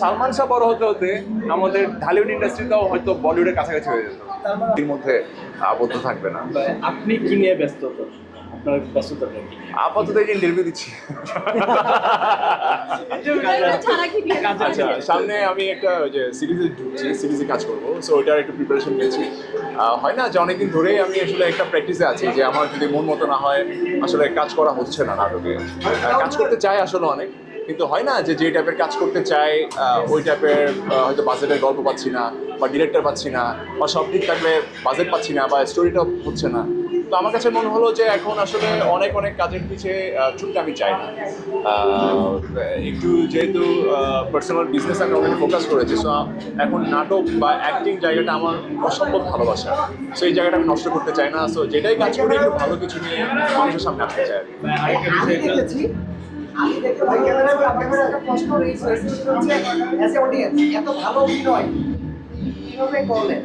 সালমান শাহ বড় হতে হতে আমাদের ঢালিউড ইন্ডাস্ট্রিটাও হয়তো বলিউডের কাছাকাছি হয়ে যেত। এর মধ্যে আবদ্ধ থাকবে না। আপনি কি নিয়ে ব্যস্ত আপাতত এই যে ইন্টারভিউ দিচ্ছি। ছাড়া কি বিয়ে কাজে আচ্ছা সামনে আমি একটা ওই যে সিরিজে ঢুকছি সিরিজে কাজ করব। সো ওইটার একটু প্রিপারেশন নিয়েছি। হয় না যে অনেকদিন ধরেই আমি আসলে একটা প্র্যাকটিসে আছি যে আমার যদি মন মতো না হয় আসলে কাজ করা হচ্ছে না নাটকে। কাজ করতে চাই আসলে অনেক। কিন্তু হয় না যে যে টাইপের কাজ করতে চাই ওই টাইপের হয়তো বাজেটের গল্প পাচ্ছি না বা ডিরেক্টর পাচ্ছি না বা সব ঠিক থাকলে বাজেট পাচ্ছি না বা স্টোরিটা হচ্ছে না। তো আমার কাছে মনে হলো যে এখন আসলে অনেক অনেক কাজের পিছিয়ে ছুটতে আমি চাই না। একটু যেহেতু পার্সোনাল বিজনেস আমি ওখানে ফোকাস করেছি সো এখন নাটক বা অ্যাক্টিং জায়গাটা আমার অসম্ভব ভালোবাসা। সো এই জায়গাটা আমি নষ্ট করতে চাই না। সো যেটাই কাজ করি, একটু ভালো কিছু নিয়ে মানুষের সামনে আসতে চাই। প্রশ্ন রয়েছে অ্যাজ এ অডিয়েন্স এত ভালো অভিনয় কীভাবে করলেন।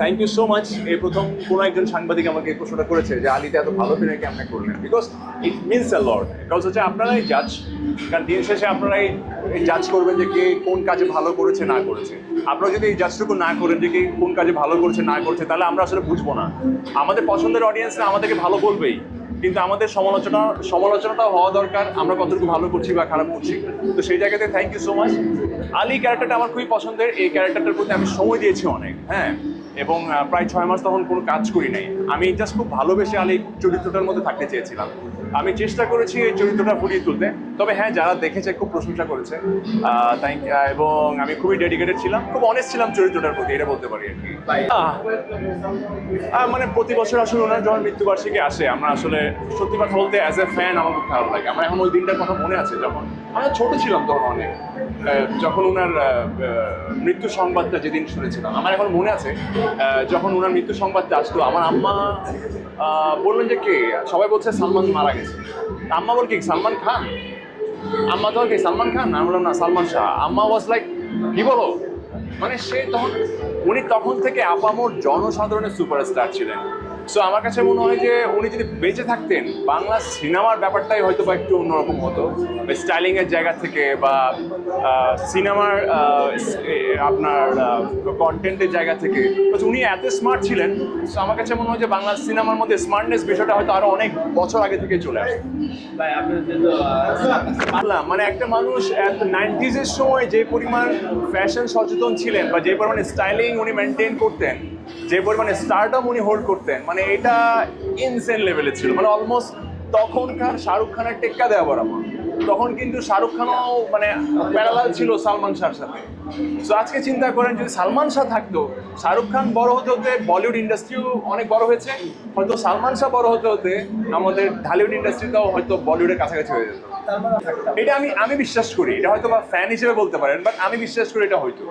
থ্যাংক ইউ সো মাচ এই প্রথম কোনো একজন সাংবাদিক আমাকে এই প্রশ্নটা করেছে যে আলিতে এত ভালো অভিনয় কেমন করলেন? Because it means a lot because হচ্ছে আপনারাই জাজ কারণ দিন শেষে আপনারাই জাজ করবেন যে কে কোন কাজে ভালো করেছে না করেছে। আপনারা যদি এই জাজটুকু না করেন যে কে কোন কাজে ভালো করেছে না করেছে তাহলে আমরা আসলে বুঝব না। আমাদের পছন্দের অডিয়েন্সরা আমাদেরকে ভালো বলবেই। কিন্তু আমাদের সমালোচনা, সমালোচনাটাও হওয়া দরকার। আমরা কতটুকু ভালো করছি বা খারাপ করছি। তো সেই জায়গাতে thank you so much Ali ক্যারেক্টারটা আমার খুবই পছন্দের। এই ক্যারেক্টারটার প্রতি আমি সময় দিয়েছি অনেক হ্যাঁ? এবং প্রায় ছয় মাস তখন কোনো কাজ করি নাই। আমি জাস্ট খুব ভালোবেসে আলী চরিত্রটার মধ্যে থাকতে চেয়েছিলাম। আমি চেষ্টা করেছি এই চরিত্রটা ফুটিয়ে তুলতে। তবে হ্যাঁ যারা দেখেছে খুব প্রশংসা করেছে। থ্যাংক এবং আমি খুবই ডেডিকেটেড ছিলাম। খুব অনেস্ট ছিলাম চরিত্রটার প্রতি, এটা বলতে পারি আর কি। মানে প্রতি বছর আসলে ওনার যখন মৃত্যুবার্ষিকী আসে আমরা আসলে সত্যি কথা বলতে অ্যাজ এ ফ্যান আমার খুব খারাপ লাগে। আমার এখন ওই দিনটার কথা মনে আছে যখন আমি ছোট ছিলাম তখন অনেক। যখন ওনার মৃত্যু সংবাদটা যেদিন শুনেছিলাম আমার এখন মনে আছে যখন ওনার মৃত্যু সংবাদটা আসলো আমার আম্মা বললেন যে কে? সবাই বলছে সালমান মারা গেছে। আম্মা বল কি সালমান খান? আম্মা তো কি সালমান খান? আমি বললাম না সালমান শাহ। আম্মা ওয়াজ লাইক কি বলো? মানে সে তখন উনি তখন থেকে আপামোর জনসাধারণের সুপারস্টার ছিলেন। সো আমার কাছে মনে হয় যে উনি যদি বেঁচে থাকতেন বাংলা সিনেমার ব্যাপারটাই হয়তো বা একটু অন্যরকম হতো। স্টাইলিং এর জায়গা থেকে বা সিনেমার আপনার কন্টেন্টের জায়গা থেকে। উনি এত স্মার্ট ছিলেন সো আমার কাছে মনে হয় যে বাংলা সিনেমার মধ্যে স্মার্টনেস বিষয়টা হয়তো আরও অনেক বছর আগে থেকে চলে আসে। পারলাম মানে একটা মানুষ এত নাইনটিজ এর সময় যে পরিমাণ ফ্যাশন সচেতন ছিলেন বা যে পরিমাণে স্টাইলিং উনি মেনটেন করতেন যে পরিমাণে স্টারডম উনি হোল্ড করতেন মানে এটা ইনসেন লেভেলে ছিল। মানে অলমোস্ট তখনকার শাহরুখ খানের টেক্কা দেওয়া বরাবর। তখন কিন্তু শাহরুখ খানও মানে প্যারালাল ছিল সালমান শাহর সাথে। তো আজকে চিন্তা করেন যদি সালমান শাহ থাকতো শাহরুখ খান বড় হতে হতে বলিউড ইন্ডাস্ট্রিও অনেক বড় হয়েছে। হয়তো সালমান শাহ বড় হতে হতে আমাদের ঢালিউড ইন্ডাস্ট্রিটাও হয়তো বলিউডের কাছাকাছি হয়ে যেত। এটা আমি আমি বিশ্বাস করি এটা হয়তো বা ফ্যান হিসেবে বলতে পারেন বাট আমি বিশ্বাস করি এটা হয়তো।